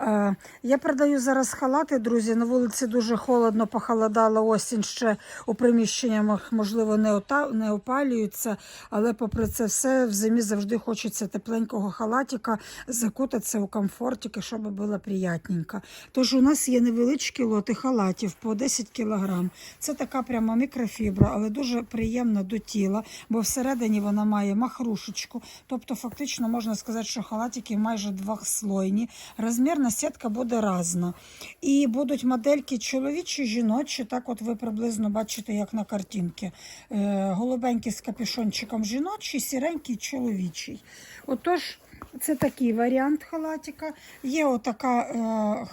Е, Я продаю зараз халати, друзі. На вулиці дуже холодно, похолодала осінь ще у приміщеннях, можливо, не, не опалюються, але попри це все в зимі завжди хочеться тепленького халатика, закутатися у комфортики, щоб було приятненько. Тож у нас є невеличкі лоти халатів по 10 кг. Це така прямо мікрофібра, але дуже приємна до тіла, бо всередині вона має махрушечку. Тобто, фактично можна сказати, що халатики майже двохслойні. Розмірна сітка буде різна. І будуть модельки чоловічі, жіночі. Так, от ви приблизно бачите, як на картинці. Е, голубенький з капюшончиком жіночий, сіренький чоловічий. Отож. Це такий варіант халатика. Є отака, е,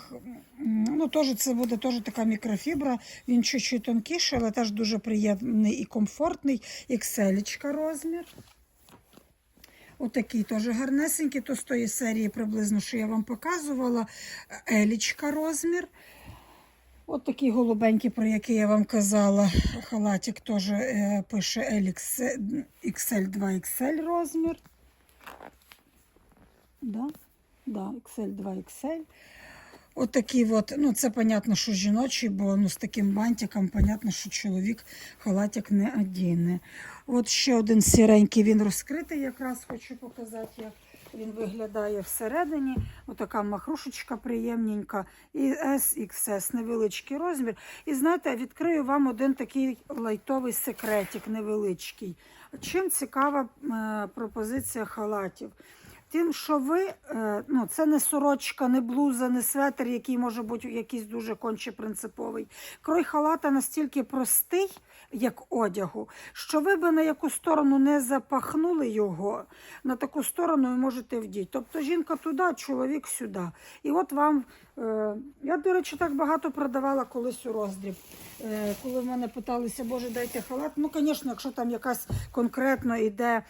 ну теж це буде теж така мікрофібра. Він чуть-чуть тонкіший, але теж дуже приємний і комфортний. XL розмір. Отакий теж гарнесенький, то з тої серії приблизно, що я вам показувала. Елічка розмір. От такий голубенький, про який я вам казала. Халатик теж е, пише XL2XL розмір. Да? Да, XL2XL. Отакий от, ну це, понятно, що жіночий, бо ну, з таким бантиком, понятно, що чоловік халатик не одіне. От ще один сіренький, він розкритий, якраз хочу показати, як він виглядає всередині. Отака махрушечка приємненька. І SXS, невеличкий розмір. І знаєте, відкрию вам один такий лайтовий секретик невеличкий. Чим цікава е, пропозиція халатів? Тим, що ви, е, ну, це не сорочка, не блуза, не светр, який може бути якийсь дуже конче принциповий. Крой халата настільки простий, як одягу, що ви би на яку сторону не запахнули його, на таку сторону ви можете вдіти. Тобто жінка туди, чоловік сюди. І от вам, е, я, до речі, так багато продавала колись у роздріб. Е, коли в мене питалися, Боже, дайте халат. Ну, звісно, якщо там якась конкретно йде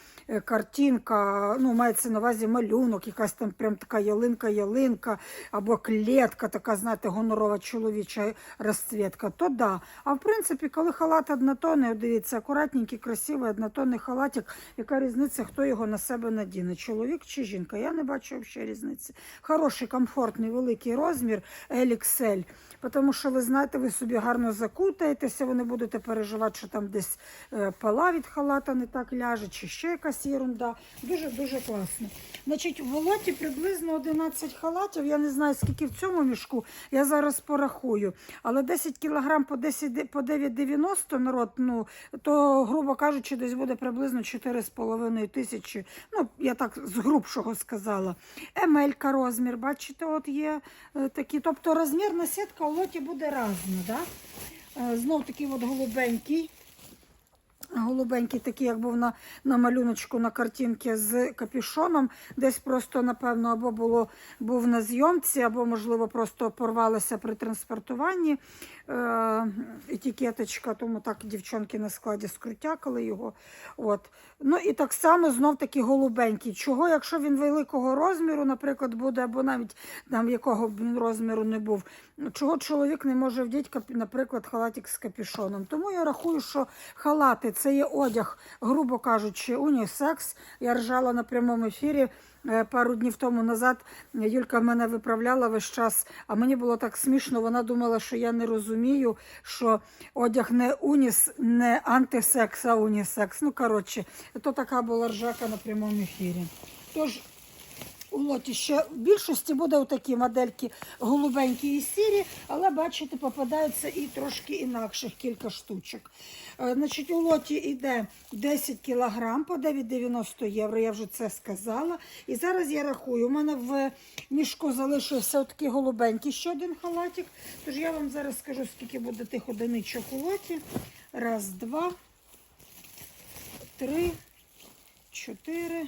картинка, ну, мається на увазі малюнок, якась там прям така ялинка-ялинка, або клетка, така, знаєте, гонорова чоловіча розцвітка, то да. А в принципі, коли халат однотонний, дивіться, акуратненький, красивий однотонний халатик, яка різниця, хто його на себе надіне, чоловік чи жінка? Я не бачу взагалі різниці. Хороший, комфортний, великий розмір LXL. Тому що ви знаєте, ви собі гарно закутаєтеся, ви не будете переживати, що там десь е, пала від халата не так ляже, чи ще якась ерунда. Дуже-дуже класно. Значить, в лоті приблизно 11 халатів. Я не знаю, скільки в цьому мішку, я зараз порахую. Але 10 кілограм по 10, по 9,90 народ, ну, то, грубо кажучи, десь буде приблизно 4,5 тисячі. Ну, я так з грубшого сказала. Емелька розмір, бачите, от є е, такі. Тобто розмірна сітка у лоті буде різна. Да? Е, Знов такий от голубенький. Голубенький, такий, як був на, на малюночку на картинці з капюшоном. Десь просто, напевно, або було, був на зйомці, або, можливо, просто порвалося при транспортуванні е, етикеточка, тому так дівчонки на складі скрутякали його. От. Ну і так само знов таки голубенький. Чого, якщо він великого розміру, наприклад, буде, або навіть там якого б він розміру не був, чого чоловік не може вдіти, наприклад, халатик з капюшоном. Тому я рахую, що халати це є одяг, грубо кажучи, унісекс. Я ржала на прямому ефірі. е, Пару днів тому назад Юлька мене виправляла весь час, а мені було так смішно. Вона думала, що я не розумію, що одяг не уніс, не антисекс, а унісекс. Ну, коротше, то така була ржака на прямому ефірі. Тож, у лоті ще в більшості буде отакі модельки голубенькі і сірі, але бачите, попадаються і трошки інакших кілька штучок. Е, Значить, у лоті йде 10 кг по 9,90 євро, я вже це сказала. І зараз я рахую, у мене в мішку залишився отакий голубенький ще один халатик. Тож я вам зараз скажу, скільки буде тих одиничок у лоті. Раз, два, три, чотири.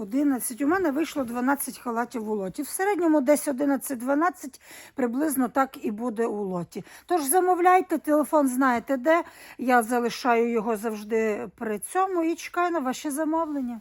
11. У мене вийшло 12 халатів у лоті. В середньому десь 11-12 приблизно так і буде у лоті. Тож замовляйте, телефон знаєте де. Я залишаю його завжди при цьому і чекаю на ваші замовлення.